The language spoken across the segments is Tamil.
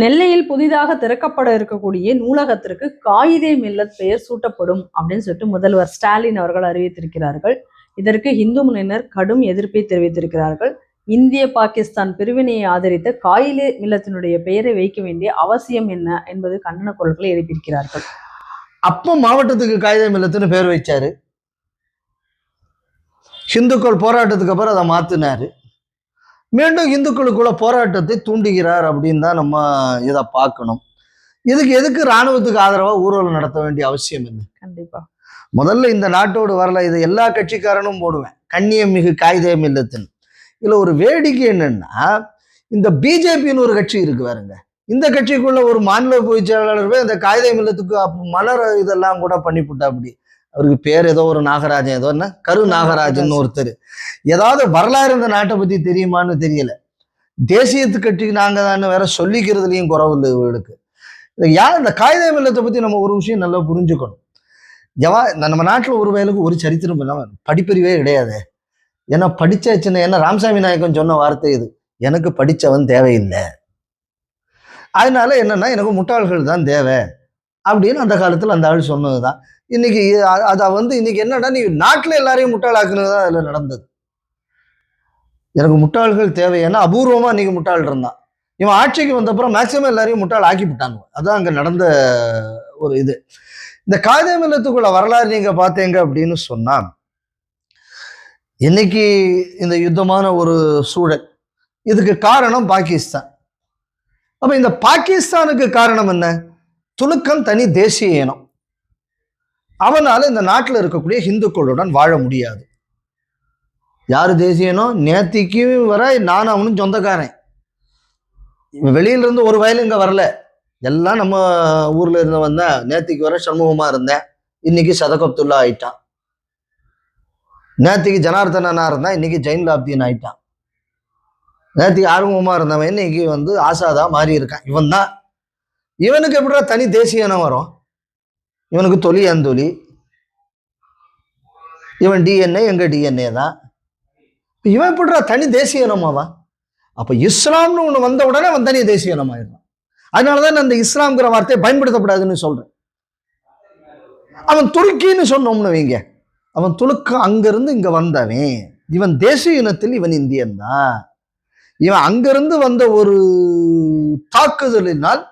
நெல்லையில் புதிதாக திறக்கப்பட இருக்கக்கூடிய நூலகத்திற்கு காயிதே மில்லத் பெயர் சூட்டப்படும் அப்படின்னு சொல்லிட்டு முதல்வர் ஸ்டாலின் அவர்கள் அறிவித்திருக்கிறார்கள். இதற்கு இந்து முன்னணியினர் கடும் எதிர்ப்பை தெரிவித்திருக்கிறார்கள். இந்திய பாகிஸ்தான் பிரிவினையை ஆதரித்த காயிலே மில்லத்தினுடைய பெயரை வைக்க வேண்டிய அவசியம் என்ன என்பது கண்டன குரல்களை எழுப்பியிருக்கிறார்கள். அப்போ மாவட்டத்துக்கு காயிதே மில்லத்துன்னு பேர் வைச்சாரு. ஹிந்துக்கள் போராட்டத்துக்கு அப்புறம் அதை மாத்தினாரு. மீண்டும் இந்துக்களுக்குள்ள போராட்டத்தை தூண்டுகிறார் அப்படின்னு தான் நம்ம இதை பார்க்கணும். இதுக்கு எதுக்கு இராணுவத்துக்கு ஆதரவாக ஊர்வலம் நடத்த வேண்டிய அவசியம் என்ன? கண்டிப்பா. முதல்ல இந்த நாட்டோடு வரல இதை எல்லா கட்சிக்காரனும் போடுவேன். கண்ணியம் மிகு காகிதம் இல்லத்துன்னு இதுல ஒரு வேடிக்கை என்னன்னா இந்த பிஜேபின்னு ஒரு கட்சி இருக்கு பாருங்க. இந்த கட்சிக்குள்ள ஒரு மாநில பொதுச் செயலாளர் இந்த காகிதம் இல்லத்துக்கு அப்ப மலர் இதெல்லாம் கூட பண்ணிவிட்டா அப்படி. அவருக்கு பேர் ஏதோ ஒரு நாகராஜன் ஏதோ என்ன? கரு நாகராஜன் ஒருத்தர். ஏதாவது வரலாறு இந்த நாட்டை பத்தி தெரியுமான்னு தெரியல. தேசியத்து கட்சிக்கு நாங்க தான் வேற சொல்லிக்கிறதுலையும் குறவு இல்லை இவர்களுக்கு யார் இந்த காகித இல்லத்தை பத்தி நம்ம ஒரு விஷயம் நல்லா புரிஞ்சுக்கணும். எவா நம்ம நாட்டில் ஒரு வயலுக்கு ஒரு சரித்திரம் இல்லாமல் படிப்பறிவே கிடையாது. ஏன்னா படிச்ச சின்ன என்ன ராமசாமி நாயக்கன் சொன்ன வார்த்தை இது. எனக்கு படித்தவன் தேவையில்லை. அதனால என்னன்னா எனக்கு முட்டாள்கள் தான் தேவை. அப்படின்னு அந்த காலத்தில் அந்த ஆள் சொன்னது தான் இன்னைக்கு அதை வந்து இன்னைக்கு என்னடா நீ நாட்டில் எல்லாரையும் முட்டாளாக்குனது தான் அதில் நடந்தது. எனக்கு முட்டாள்கள் தேவை. ஏன்னா அபூர்வமாக இன்னைக்கு முட்டாள் இருந்தான். இவன் ஆட்சிக்கு வந்தப்புறம் மேக்சிமம் எல்லாரையும் முட்டாள் ஆக்கி விட்டாங்க அதுதான் அங்கே நடந்த ஒரு இது. இந்த காகிதம் வரலாறு நீங்கள் பார்த்தீங்க அப்படின்னு சொன்னால் இன்னைக்கு இந்த யுத்தமான ஒரு சூழல். இதுக்கு காரணம் பாகிஸ்தான். அப்போ இந்த பாகிஸ்தானுக்கு காரணம் என்ன? துணுக்கம் தனி தேசிய இனம். அவனால் இந்த நாட்டில் இருக்கக்கூடிய ஹிந்துக்களுடன் வாழ முடியாது. யார் தேசியனோ? நேத்திக்கும் வர நானும் அவனும் சொந்தக்காரன். இவன் ஒரு வயல் இங்கே வரல. எல்லாம் நம்ம ஊரில் இருந்து வந்தேன் நேத்திக்கு வர சண்முகமாக இருந்தேன் இன்னைக்கு சதகப்துல்லா ஆயிட்டான். நேத்திக்கு ஜனார்தனா இருந்தான் இன்னைக்கு ஜெயின் லாப்தியன் ஆயிட்டான். நேத்திக்கு ஆர்வமாக இருந்தவன் இன்னைக்கு வந்து ஆசாதா மாறி இருக்கான் இவன் தான் இவனுக்கு எப்படி தனி தேசியனம் வரும்? இவனுக்கு தொலி அந்தொலி இவன் டிஎன்ஏ எங்க டிஎன்ஏ தான்? இவன் எப்படிடா தனி தேசிய இனமாவா அப்போ இஸ்லாம்னு ஒண்ணு வந்த உடனே அவன் தனி தேசிய இனம் அதனால தான் அந்த இஸ்லாம்ங்கிற வார்த்தையை பயன்படுத்தப்படாதுன்னு சொல்றேன். அவன் துருக்கின்னு சொன்னோம்னு வைங்க. அவன் துலுக்கு அங்கிருந்து இங்க வந்தவன். இவன் தேசிய இனத்தில் இவன் இந்தியன் தான். இவன் அங்கிருந்து வந்த ஒரு தாக்குதலினால்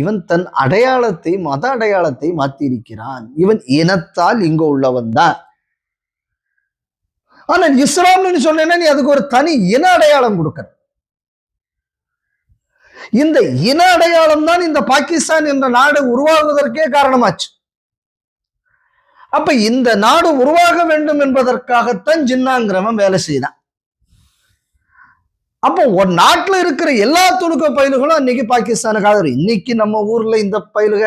இவன் தன் அடையாளத்தை மத அடையாளத்தை மாத்தியிருக்கிறான். இவன் இனத்தால் இங்க உள்ளவன் தான். ஆனா இஸ்லாம்னு சொன்னேன்னா நீ அதுக்கு ஒரு தனி இன அடையாளம் கொடுக்கற இந்த இன அடையாளம் தான் இந்த பாகிஸ்தான் என்ற நாடு உருவாகுவதற்கே காரணமாச்சு. அப்ப இந்த நாடு உருவாக வேண்டும் என்பதற்காகத்தான் ஜின்னாங்கிறவன் வேலை செய்தான். அப்போ ஒரு நாட்டில் இருக்கிற எல்லா துணுக்க பயில்களும் அன்னைக்கு பாகிஸ்தானுக்காக வரும். இன்னைக்கு நம்ம ஊர்ல இந்த பயிலுக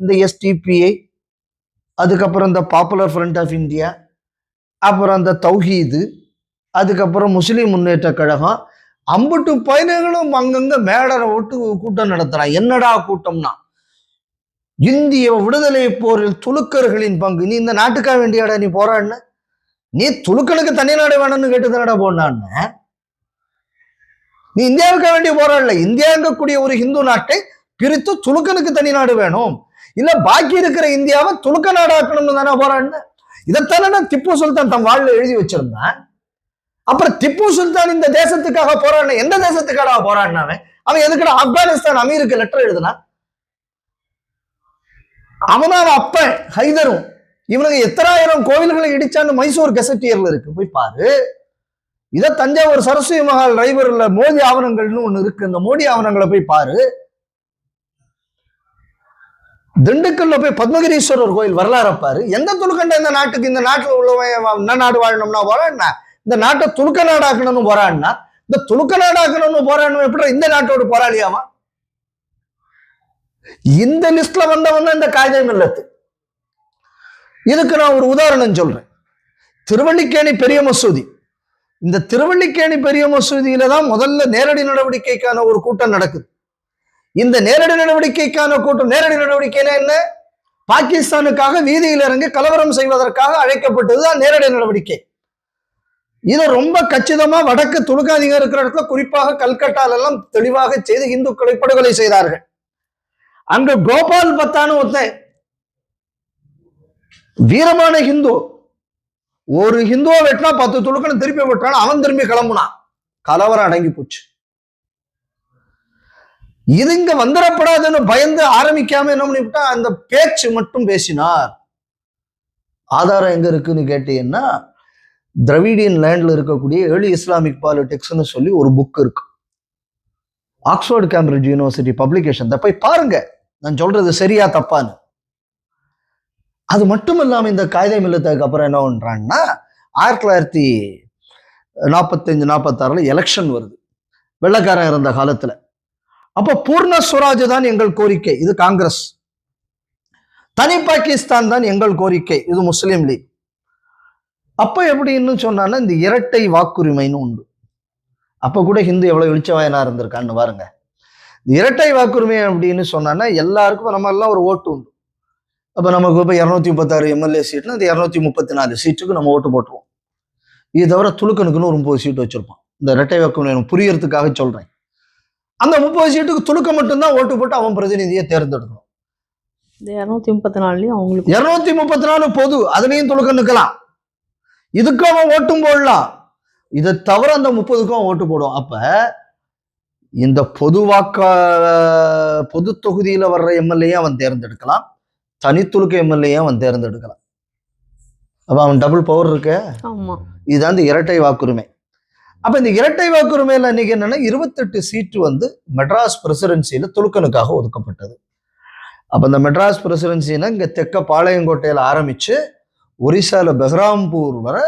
இந்த எஸ்டிபிஐ அதுக்கப்புறம் இந்த பாப்புலர் ஃப்ரண்ட் ஆஃப் இந்தியா அப்புறம் அந்த தௌஹீது அதுக்கப்புறம் முஸ்லீம் முன்னேற்ற கழகம் அம்பட்டு பயணங்களும் அங்கங்க மேடரை விட்டு கூட்டம் நடத்துறான். என்னடா கூட்டம்னா? இந்திய விடுதலை போரில் துலுக்கர்களின் பங்கு. நீ இந்த நாட்டுக்காக வேண்டியாடா நீ போராடின நீ துலுக்கனுக்கு தனி நாடு வேணும்னு கேட்டு தானடா போனான்னு? நீ இந்தியாவுக்கு வேண்டிய போராடல இந்தியாங்கக்கூடிய ஒரு இந்து நாட்டை பிரித்து துலுக்கனுக்கு தனி நாடு வேணும். இல்ல பாக்கி இருக்கிற இந்தியாவை துலுக்க நாடாக்கணும்னு தானே போராடின இதைத்தானே நான் திப்பு சுல்தான் தன் வாழ்ல எழுதி வச்சிருந்தான். அப்புறம் திப்பு சுல்தான் இந்த தேசத்துக்காக போராடின எந்த தேசத்துக்காக போராடினாவே அவன்? எதுக்குடா ஆப்கானிஸ்தான் அமீருக்கு லெட்டர் எழுதுனா? அவன் அவன் ஹைதரும். இவனுக்கு எத்தனாயிரம் கோவில்களை இடிச்சான்னு மைசூர் கெசட்டியர்ல இருக்கு. போய் பாரு. இதை தஞ்சாவூர் சரஸ்வதி மகால் ரைவர்ல மோடி ஆவணங்கள்னு ஒண்ணு இருக்கு. இந்த மோடி ஆவணங்களை போய் பாரு. திண்டுக்கல்ல போய் பத்மகிரீஸ்வரர் கோயில் வரலாறு பாரு. எந்த துணுக்கண்ட இந்த நாட்டுக்கு இந்த நாட்டில் உள்ளவன் என்ன நாடு வாழணும்னா போறான்னா இந்த நாட்டை துணுக்க நாடாக்கணும்னு போறான்னா இந்த துணுக்க நாடாக்கணும்னு போறான்னு எப்படி இந்த நாட்டோட போராளியாமா இந்த லிஸ்ட்ல வந்தவன் இந்த காகிதம் இல்லத்து இதுக்கு நான் ஒரு உதாரணம் சொல்றேன். திருவள்ளிக்கேணி பெரிய மசூதி. இந்த திருவள்ளிக்கேணி பெரிய மசூதியில தான் முதல்ல நேரடி நடவடிக்கைக்கான ஒரு கூட்டம் நடக்குது. இந்த நேரடி நடவடிக்கைக்கான கூட்டம் நேரடி நடவடிக்கைனா என்ன? பாகிஸ்தானுக்காக வீதியில் இறங்கி கலவரம் செய்வதற்காக அழைக்கப்பட்டதுதான் நேரடி நடவடிக்கை. இதை ரொம்ப கச்சிதமா வடக்கு துலுக்காதிகம் இருக்கிற இடத்துல குறிப்பாக கல்கட்டால் எல்லாம் தெளிவாக செய்து இந்துக்களை படுகொலை செய்தார்கள். அங்கு கோபால் பத்தானு ஒருத்தன் வீரமான ஹிந்து. ஒரு ஹிந்துவை வெட்டினா பத்து துலுக்கணும் திருப்பி வெட்டான் அவன் திரும்பி கிளம்புனான். கலவரம் அடங்கி போச்சு. இது இங்க வந்துடப்படாதுன்னு பயந்து ஆரம்பிக்காம என்ன பண்ணிவிட்டா அந்த பேச்சு மட்டும் பேசினார். ஆதாரம் எங்க இருக்குன்னு கேட்டீங்கன்னா திரவிடியன் லேண்ட்ல இருக்கக்கூடிய ஏர்லி இஸ்லாமிக் பாலிடிக்ஸ்னு சொல்லி ஒரு புக் இருக்கு. Oxford Cambridge university publication. போய் பாருங்க. நான் சொல்றது சரியா தப்பான்னு. அது மட்டும் இல்லாமல் இந்த காகிதம் மில்லத்துக்கு அப்புறம் என்ன பண்ணுறாங்கன்னா ஆயிரத்தி தொள்ளாயிரத்தி நாற்பத்தஞ்சு நாற்பத்தாறுல எலெக்ஷன் வருது. வெள்ளக்காரன் இருந்த காலத்துல. அப்போ பூர்ண சுவராஜ் தான் எங்கள் கோரிக்கை இது காங்கிரஸ். தனி பாகிஸ்தான் தான் எங்கள் கோரிக்கை இது முஸ்லீம் லீக். அப்போ எப்படின்னு சொன்னான்னா இந்த இரட்டை வாக்குரிமைன்னு உண்டு. அப்போ கூட ஹிந்து எவ்வளவு வெளிச்சவாயனா இருந்திருக்கான்னு பாருங்க. இந்த இரட்டை வாக்குரிமை அப்படின்னு சொன்னான்னா எல்லாருக்கும் நம்ம எல்லாம் ஒரு ஓட்டு உண்டு. அப்ப நமக்கு இப்போ இரநூத்தி முப்பத்தாறு எம்எல்ஏ சீட்னா இந்த இரநூத்தி முப்பத்தி நாலு சீட்டுக்கு நம்ம ஓட்டு போட்டுருவோம். இது தவிர துலுக்கனுக்குன்னு ஒரு முப்பது சீட்டு வச்சிருப்போம் இந்த இரட்டை வாக்குரிமை எனக்கு புரியறதுக்காக சொல்றேன். அந்த முப்பது சீட்டுக்கு துலுக்க மட்டும்தான் ஓட்டு போட்டு அவன் பிரதிநிதியை தேர்ந்தெடுக்கணும். இந்த இரநூத்தி முப்பத்தி நாலுலயும் அவங்களுக்கு இருநூத்தி முப்பத்தி நாலு பொது அதுலயும் துலுக்க நிக்கலாம் இதுக்கும் அவன் ஓட்டும் போடலாம். இதை தவிர அந்த முப்பதுக்கும் அவன் ஓட்டு போடுவான். அப்ப இந்த பொது வாக்க பொது தொகுதியில வர்ற எம்எல்ஏ அவன் தேர்ந்தெடுக்கலாம். தனித்துலுக்க எம்எல்ஏ அவன் தேர்ந்தெடுக்கலாம்? அப்ப அவன் டபுள் பவர் இருக்க. இதுதான் இந்த இரட்டை வாக்குரிமை. அப்ப இந்த இரட்டை வாக்குரிமையில இன்னைக்கு என்னன்னா இருபத்தெட்டு சீட்டு வந்து மெட்ராஸ் பிரசிடென்சியில துலுக்கனுக்காக ஒதுக்கப்பட்டது. அப்ப இந்த மெட்ராஸ் பிரசிடென்சினா இங்க தெற்க பாளையங்கோட்டையில ஆரம்பிச்சு ஒரிசால பெஹ்ராம்பூர் வர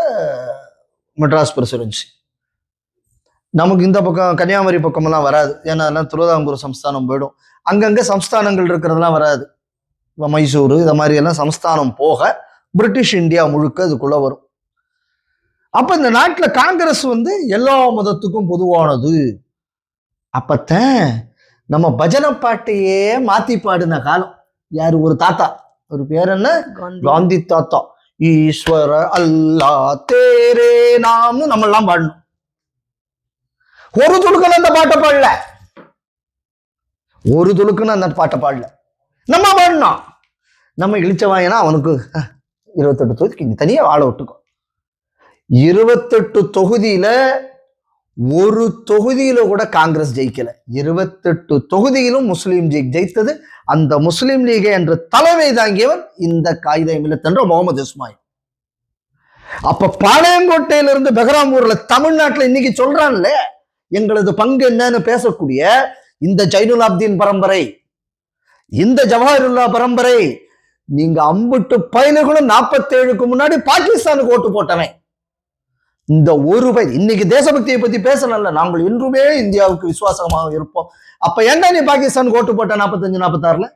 மெட்ராஸ் பிரசிடென்சி. நமக்கு இந்த பக்கம் கன்னியாகுமரி பக்கமெல்லாம் வராது. ஏன்னா எல்லாம் திருவிதாங்கூர் சம்ஸ்தானம் போயிடும். அங்கங்க சம்ஸ்தானங்கள் இருக்கிறதெல்லாம் வராது. மைசூரு இந்த மாதிரி எல்லாம் சம்ஸ்தானம் போக பிரிட்டிஷ் இந்தியா முழுக்க அதுக்குள்ள வரும். அப்ப இந்த நாட்டுல காங்கிரஸ் வந்து எல்லா மதத்துக்கும் பொதுவானது. அப்பத்தான் நம்ம பஜனை பாட்டையே மாத்தி பாடின காலம். யாரு? ஒரு தாத்தா. ஒரு பேர் என்ன? காந்தி. தாத்தா. ஈஸ்வர அல்லா தேரே நாம்னு நம்ம எல்லாம் பாடணும். ஒரு துளுக்குன்னு அந்த பாட்டை பாடல. ஒரு துளுக்குன்னு அந்த பாட்டை பாடல. நம்ம பாடணும். நம்ம இழிச்சவாயனா அவனுக்கு இருபத்தெட்டு தொகுதிக்கு நீ தனியாக வாழ விட்டுக்கோ. இருபத்தெட்டு தொகுதியில் ஒரு தொகுதியில கூட காங்கிரஸ் ஜெயிக்கல. இருபத்தெட்டு தொகுதியிலும் முஸ்லீம் லீக் ஜெயித்தது. அந்த முஸ்லீம் லீகை என்ற தலைமை தாங்கியவன் இந்த காகித மிலத்தன்ற முகமது இஸ்மாயில். அப்ப பாளையங்கோட்டையிலிருந்து பெகராம்பூர்ல தமிழ்நாட்டில் இன்னைக்கு சொல்றான்ல எங்களது பங்கு என்னன்னு பேசக்கூடிய இந்த ஜைனுலாப்தீன் பரம்பரை இந்த ஜவஹருல்லா பரம்பரை நீங்க அம்பிட்டு பயணிகளும் நாற்பத்தேழுக்கு முன்னாடி பாகிஸ்தானுக்கு ஓட்டு போட்டவன். இந்த ஒரு பை இன்னைக்கு தேசபக்தியை பத்தி பேசணும்ல நாங்கள் என்றுமே இந்தியாவுக்கு விசுவாசமாக இருப்போம். அப்ப என்ன நீ பாகிஸ்தானுக்கு ஓட்டு போட்ட நாற்பத்தஞ்சு நாற்பத்தாறுல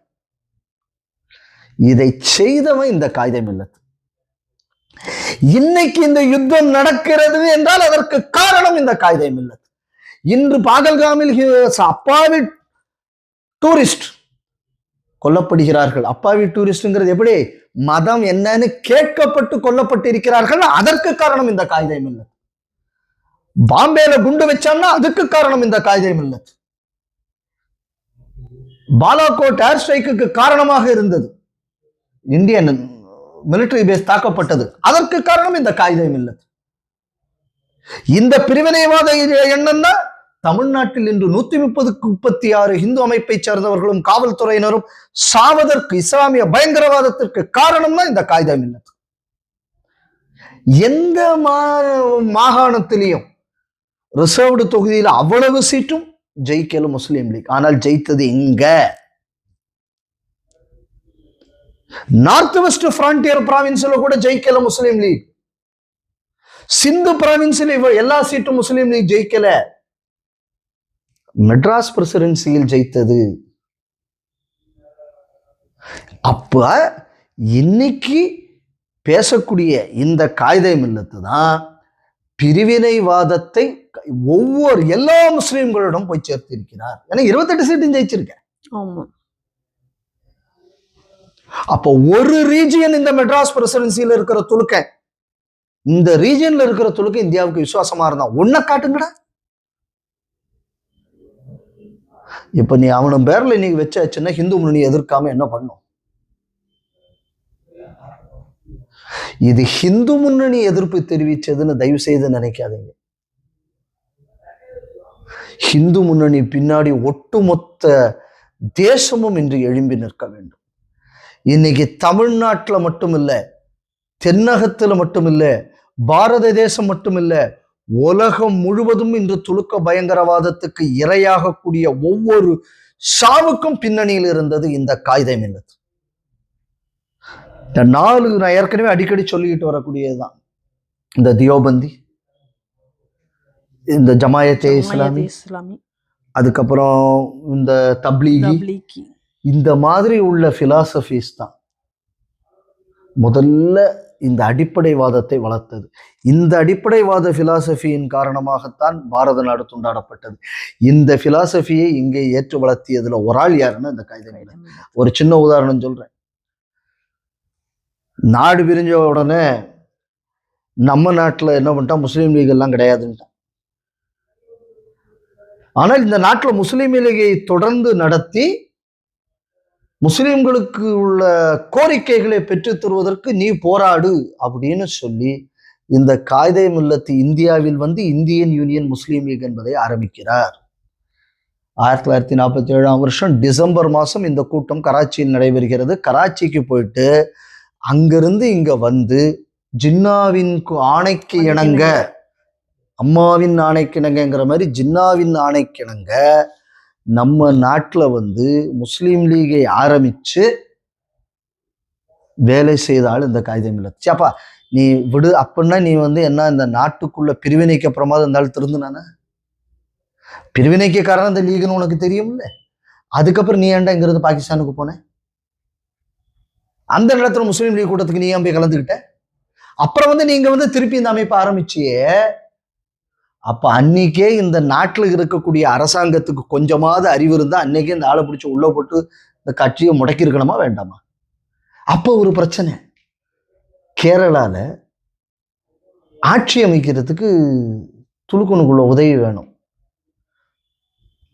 இதை செய்தவன் இந்த காகிதம் இல்லத்து இன்னைக்கு இந்த யுத்தம் நடக்கிறது என்றால் அதற்கு காரணம் இந்த காகிதம் இல்லத்து இன்று பாகல்காமில் அப்பாவி டூரிஸ்ட் கொல்லப்படுகிறார்கள். அப்பாவி டூரிஸ்ட்ங்கிறது எப்படி? மதம் என்னன்னு கேட்கப்பட்டு கொல்லப்பட்டிருக்கிறார்கள். அதற்கு காரணம் இந்த காகிதம் இல்லை. பாம்பேல குண்டு வச்சான்னா அதுக்கு காரணம் இந்த காகிதம் இல்லை. பாலாகோட் ஏர் ஸ்ட்ரைக்கு காரணமாக இருந்தது. இந்தியன் மிலிட்டரி பேஸ் தாக்கப்பட்டது. அதற்கு காரணம் இந்த காகிதம் இல்லை. இந்த பிரிவினைவாத எண்ணம் தான் தமிழ்நாட்டில் இன்று நூத்தி முப்பதுக்கு முப்பத்தி ஆறு இந்து அமைப்பை சேர்ந்தவர்களும் காவல்துறையினரும் சாவதற்கு இஸ்லாமிய பயங்கரவாதத்திற்கு காரணம்னா இந்த காகிதம் மில்லத் எந்த மா- மாகாணத்திலையும் ரிசர்வ்டு தொகுதியில் அவ்வளவு சீட்டும் ஜெயிக்கல முஸ்லீம் லீக். ஆனால் ஜெயித்தது இங்க. நார்த் வெஸ்ட் பிராண்டியர் பிராவின்ஸ்ல கூட ஜெயிக்கல முஸ்லீம் லீக். சிந்து பிராவின்ஸ்ல எல்லா சீட்டும் முஸ்லீம் லீக் ஜெயிக்கல. மெட்ராஸ் பிரசிடென்சியில் ஜெயித்தது. அப்ப இன்னைக்கு பேசக்கூடிய இந்த காகிதம் இல்லத்து தான் பிரிவினைவாதத்தை ஒவ்வொரு எல்லா முஸ்லிம்களிடம் போய் சேர்த்திருக்கிறார். ஏன்னா இருபத்தெட்டு சீட்டும் ஜெயிச்சிருக்க ஆமா. அப்போ ஒரு ரீஜியன் இந்த மெட்ராஸ் பிரசிடென்சியில் இருக்கிற துலுக்க இந்த ரீஜன்ல இருக்கிற துலுக்கு இந்தியாவுக்கு விசுவாசமா இருந்தான் ஒன்ன காட்டுங்கடா. இப்ப நீ அவன பேரில் நீ வச்சாச்சுன்னா ஹிந்து முன்னணி எதிர்க்காம என்ன பண்ணும்? இது ஹிந்து முன்னணி எதிர்ப்பு தெரிவிச்சதுன்னு தயவு செய்து நினைக்காதீங்க. ஹிந்து முன்னணி பின்னாடி ஒட்டுமொத்த தேசமும் இன்று எழும்பி நிற்க வேண்டும். இன்னைக்கு தமிழ்நாட்டுல மட்டும் இல்லை தென்னகத்துல மட்டும் இல்லை பாரத தேசம் மட்டும் இல்லை உலகம் முழுவதும் இன்று துலுக்க பயங்கரவாதத்துக்கு இரையாகக்கூடிய ஒவ்வொரு சாவுக்கும் பின்னணியில் இருந்தது இந்த காகிதம் மில்லத் இந்த நாலு நான் ஏற்கனவே அடிக்கடி சொல்லிக்கிட்டு வரக்கூடியதுதான். இந்த தியோபந்தி இந்த ஜமாயத்தே இஸ்லாமி இஸ்லாமி. அதுக்கப்புறம் இந்த தப்லீகி தப்லீகி. இந்த மாதிரி உள்ள பிலாசபிஸ் தான். முதல்ல இந்த அடிப்படைவாதத்தை வளர்த்தது. இந்த அடிப்படைவாத பிலாசபியின் காரணமாகத்தான் பாரத நாடு துண்டாடப்பட்டது. இந்த பிலாசபியை இங்கே ஏற்று வளர்த்தியதுல ஒரு ஆள் யாருன்னா இந்த கைதமில்லை ஒரு சின்ன உதாரணம் சொல்றேன். நாடு பிரிஞ்ச உடனே நம்ம நாட்டில் என்ன பண்ணிட்டான்? முஸ்லீம் லீக் எல்லாம் கிடையாதுன்ட்டான் ஆனால் இந்த நாட்டில் முஸ்லீம் லீகை தொடர்ந்து நடத்தி முஸ்லீம்களுக்கு உள்ள கோரிக்கைகளை பெற்றுத் தருவதற்கு நீ போராடு அப்படின்னு சொல்லி இந்த காயிதே மில்லத்து இந்தியாவில் வந்து இந்தியன் யூனியன் முஸ்லீம் லீக் என்பதை ஆரம்பிக்கிறார். ஆயிரத்தி தொள்ளாயிரத்தி நாற்பத்தி ஏழாம் வருஷம் டிசம்பர் மாதம் இந்த கூட்டம் கராச்சியில் நடைபெறுகிறது. கராச்சிக்கு போயிட்டு அங்கிருந்து இங்கே வந்து ஜின்னாவின் கு- ஆணைக்கு இணங்க அம்மாவின் ஆணைக்கிணங்கிற மாதிரி ஜின்னாவின் ஆணைக்கிணங்க நம்ம நாட்டில் வந்து முஸ்லீம் லீகை ஆரம்பிச்சு வேலை செய்தால் இந்த காகிதம் இல்லை. சேப்பா நீ விடு. அப்படின்னா நீ வந்து என்ன இந்த நாட்டுக்குள்ள பிரிவினைக்கு பிரமாதம் இருந்தாலும் திருந்துனானே பிரிவினைக்கு காரணம் இந்த லீகுன்னு உனக்கு தெரியும்ல? அதுக்கப்புறம் நீ ஏன்டா இங்கிருந்து பாகிஸ்தானுக்கு போன? அந்த இடத்துல முஸ்லீம் லீக் கூட்டத்துக்கு நீ ஏன் போய் கலந்துக்கிட்ட? அப்புறம் வந்து நீங்க வந்து திருப்பி இந்த அமைப்பை ஆரம்பிச்சியே அப்போ அன்னைக்கே இந்த நாட்டில் இருக்கக்கூடிய அரசாங்கத்துக்கு கொஞ்சமாவது அறிவு இருந்தால் அன்னைக்கே இந்த ஆளை பிடிச்சி உள்ளே போட்டு இந்த கட்சியை முடக்கியிருக்கணுமா வேண்டாமா? அப்போ ஒரு பிரச்சனை. கேரளாவில் ஆட்சி அமைக்கிறதுக்கு துலுக்குனுக்குள்ள உதவி வேணும்.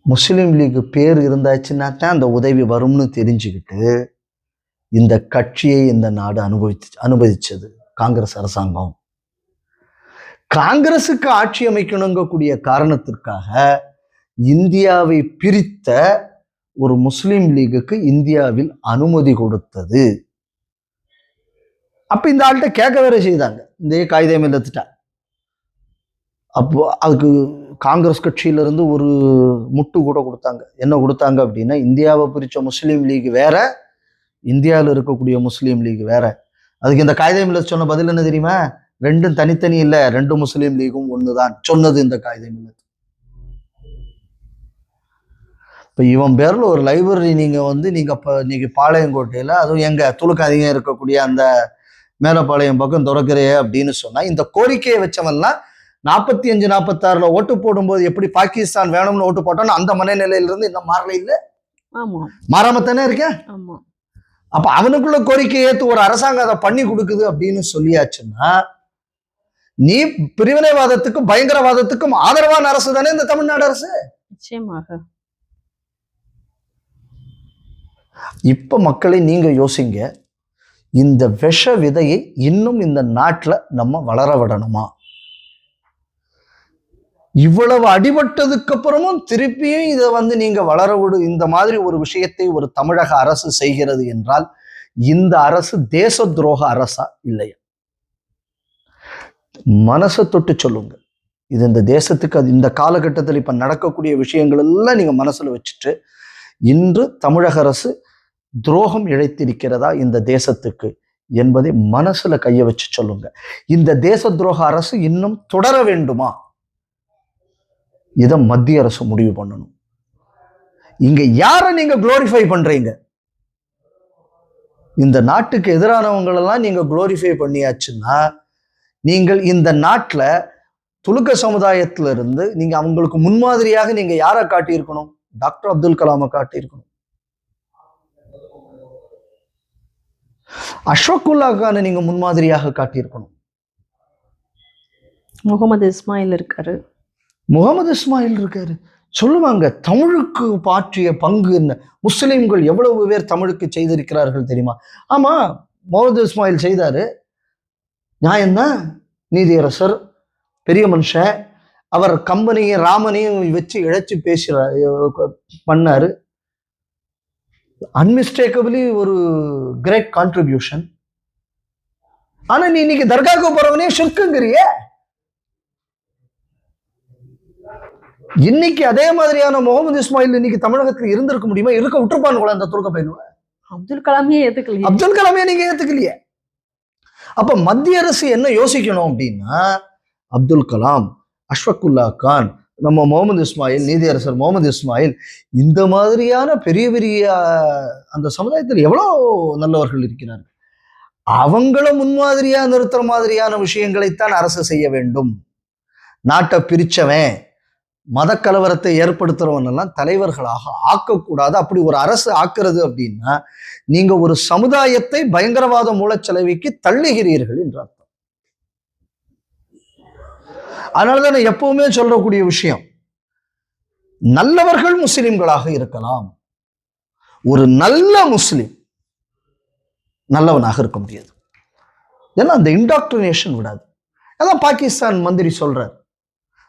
முஸ்லீம் லீக்கு பேர் இருந்தாச்சுன்னா தான் அந்த உதவி வரும்னு தெரிஞ்சுக்கிட்டு இந்த கட்சியை இந்த நாடு அனுபவிச்சு அனுபவிச்சது காங்கிரஸ் அரசாங்கம். காங்கிரசுக்கு ஆட்சி அமைக்கணுங்கக்கூடிய காரணத்திற்காக இந்தியாவை பிரித்த ஒரு முஸ்லீம் லீகுக்கு இந்தியாவில் அனுமதி கொடுத்தது. அப்ப இந்த ஆள்கிட்ட கேட்க வேற செய்தாங்க. இந்த காகிதம் இல்லத்துட்டா அப்போ அதுக்கு காங்கிரஸ் கட்சியிலிருந்து ஒரு முட்டு கூட கொடுத்தாங்க. என்ன கொடுத்தாங்க அப்படின்னா இந்தியாவை பிரித்த முஸ்லீம் லீக் வேற இந்தியாவில் இருக்கக்கூடிய முஸ்லீம் லீக் வேற. அதுக்கு இந்த காகிதம் இல்ல சொன்ன பதில் என்ன தெரியுமா? ரெண்டும் தனித்தனி இல்ல ரெண்டு முஸ்லீம் லீகும் ஒண்ணுதான் சொன்னது இந்த இல்ல இப்ப இவன் பேர்ல ஒரு லைப்ரரி நீங்க வந்து நீங்க இப்ப நீங்க பாளையங்கோட்டையில அதுவும் எங்க துளுக்காதீங்க இருக்கக்கூடிய அந்த மேலப்பாளையம் பக்கம் திறக்கிறே அப்படின்னு சொன்னா இந்த கோரிக்கையை வச்சவன்லாம் நாற்பத்தி அஞ்சு நாற்பத்தாறுல ஓட்டு போடும்போது எப்படி பாகிஸ்தான் வேணும்னு ஓட்டு போட்டோம்னு அந்த மனநிலையில இருந்து இன்னும் மாறல இல்ல? ஆமா. மாறாமத்தானே இருக்கேன் அப்ப அவனுக்குள்ள கோரிக்கை ஏத்து ஒரு அரசாங்கம் அதை பண்ணி கொடுக்குது அப்படின்னு சொல்லியாச்சுன்னா நீ பிரிவினைவாதத்துக்கும் பயங்கரவாதத்துக்கும் ஆதரவான அரசு தானே இந்த தமிழ்நாடு அரசு? நிச்சயமாக. இப்ப மக்களை நீங்க யோசிங்க இந்த விஷ விதையை இன்னும் இந்த நாட்டுல நம்ம வளர விடணுமா? இவ்வளவு அடிபட்டதுக்கு அப்புறமும் திருப்பியும் இதை வந்து நீங்க வளர விடு இந்த மாதிரி ஒரு விஷயத்தை ஒரு தமிழக அரசு செய்கிறது என்றால் இந்த அரசு தேச துரோக அரசா இல்லையா? மனசை தொட்டு சொல்லுங்க இது இந்த தேசத்துக்கு அது இந்த காலகட்டத்தில் இப்போ நடக்கக்கூடிய விஷயங்கள் எல்லாம் நீங்க மனசுல வச்சுட்டு இன்று தமிழக அரசு துரோகம் இழைத்திருக்கிறதா இந்த தேசத்துக்கு என்பதை மனசில் கையை வச்சு சொல்லுங்க. இந்த தேச துரோக அரசு இன்னும் தொடர வேண்டுமா? இதை மத்திய அரசு முடிவு பண்ணணும். இங்க யாரை நீங்க குளோரிஃபை பண்றீங்க? இந்த நாட்டுக்கு எதிரானவங்களெல்லாம் நீங்க குளோரிஃபை பண்ணியாச்சுன்னா நீங்கள் இந்த நாட்டுல துலுக்க சமுதாயத்துல இருந்து நீங்க அவங்களுக்கு முன்மாதிரியாக நீங்க யாரை காட்டியிருக்கணும்? டாக்டர் அப்துல் கலாமை காட்டியிருக்கணும். அஷ்வக்குல்லா கானை நீங்க முன்மாதிரியாக காட்டியிருக்கணும். முகமது இஸ்மாயில் இருக்காரு. முகமது இஸ்மாயில் இருக்காரு. சொல்லுவாங்க தமிழுக்கு பாற்றிய பங்கு என்ன? முஸ்லிம்கள் எவ்வளவு பேர் தமிழுக்கு செய்திருக்கிறார்கள் தெரியுமா? ஆமா முகமது இஸ்மாயில் செய்தாரு. நியாயம்தான் நீதியரசர் பெரிய மனுஷன். அவர் கம்பெனியும் ராமனையும் வச்சு இழைச்சு பேசுறாரு பண்ணாரு. அன்மிஸ்டேக்கபிளி ஒரு கிரேட் கான்ட்ரிபியூஷன் ஆனா நீ இன்னைக்கு தர்காவுக்கு போறவனே ஷிர்க்குங்கிறிய இன்னைக்கு அதே மாதிரியான முகமது இஸ்மாயில் இன்னைக்கு தமிழகத்தில் இருந்திருக்க முடியுமா? இருக்க விட்டுருப்பான் கூட அந்த துருக்க பயிலுவ அப்துல் கலாமே ஏத்துக்கலையே. அப்துல் கலாமே நீங்க ஏத்துக்கலையே. அப்போ மத்திய அரசு என்ன யோசிக்கணும் அப்படின்னா அப்துல் கலாம் அஷ்வக்குல்லா கான் நம்ம முகமது இஸ்மாயில் நீதியரசர் முகமது இஸ்மாயில் இந்த மாதிரியான பெரிய பெரிய அந்த சமுதாயத்தில் எவ்வளோ நல்லவர்கள் இருக்கிறார்கள். அவங்கள முன்மாதிரியா நிறுத்துற மாதிரியான விஷயங்களைத்தான் அரசு செய்ய வேண்டும். நாட்டை பிரிச்சவன் மதக்கலவரத்தை ஏற்படுத்துறவன் எல்லாம் தலைவர்களாக ஆக்கக்கூடாது. அப்படி ஒரு அரசு ஆக்குறது அப்படின்னா நீங்க ஒரு சமுதாயத்தை பயங்கரவாத மூலச்செலவிக்கு தள்ளுகிறீர்கள் என்று அர்த்தம். அதனாலதான் நான் எப்பவுமே சொல்லக்கூடிய விஷயம் நல்லவர்கள் முஸ்லிம்களாக இருக்கலாம். ஒரு நல்ல முஸ்லிம் நல்லவனாக இருக்க முடியாது. ஏன்னா அந்த இன்டாக்டினேஷன் விடாது. அதான் பாகிஸ்தான் மந்திரி சொல்றார்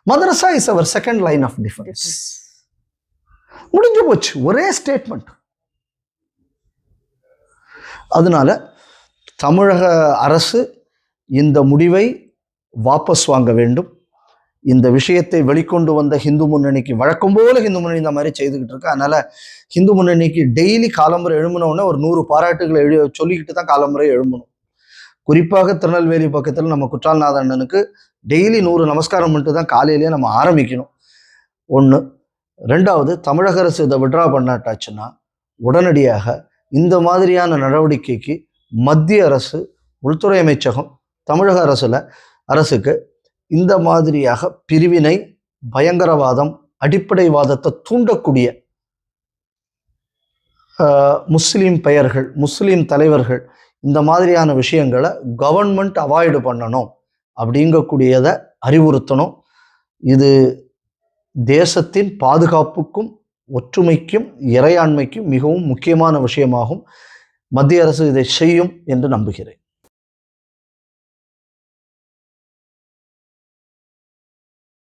madrasa is our second line of defence முடிஞ்சு போச்சு ஒரே ஸ்டேட்மெண்ட் அதனால தமிழக அரசு இந்த முடிவை வாபஸ் வாங்க வேண்டும். இந்த விஷயத்தை வெளிக்கொண்டு வந்த ஹிந்து முன்னணிக்கு வழக்கம் போல ஹிந்து முன்னணி இந்த மாதிரி செய்துக்கிட்டு இருக்கு. அதனால ஹிந்து முன்னணிக்கு டெய்லி காலம்புரை எழும்பின ஒரு நூறு பாராட்டுகளை எழு சொல்லிக்கிட்டு தான் காலம்புரை எழுமணும் குறிப்பாக திருநெல்வேலி பக்கத்தில் நம்ம குற்றால்நாத அண்ணனுக்கு டெய்லி நூறு நமஸ்காரம் பண்ணிட்டு தான் காலையிலேயே நம்ம ஆரம்பிக்கணும். ஒன்று ரெண்டாவது தமிழக அரசு இதை விட்ரா பண்ணாட்டாச்சுன்னா உடனடியாக இந்த மாதிரியான நடவடிக்கைக்கு மத்திய அரசு உள்துறை அமைச்சகம் தமிழக அரசில் அரசுக்கு இந்த மாதிரியாக பிரிவினை பயங்கரவாதம் அடிப்படைவாதத்தை தூண்டக்கூடிய முஸ்லீம் பெயர்கள் முஸ்லீம் தலைவர்கள் இந்த மாதிரியான விஷயங்களை கவர்மெண்ட் அவாய்டு பண்ணணும். அப்படிங்கக்கூடியதை அறிவுறுத்தணும். இது தேசத்தின் பாதுகாப்புக்கும் ஒற்றுமைக்கும் இறையாண்மைக்கும் மிகவும் முக்கியமான விஷயமாகும். மத்திய அரசு இதை செய்யும் என்று நம்புகிறேன்.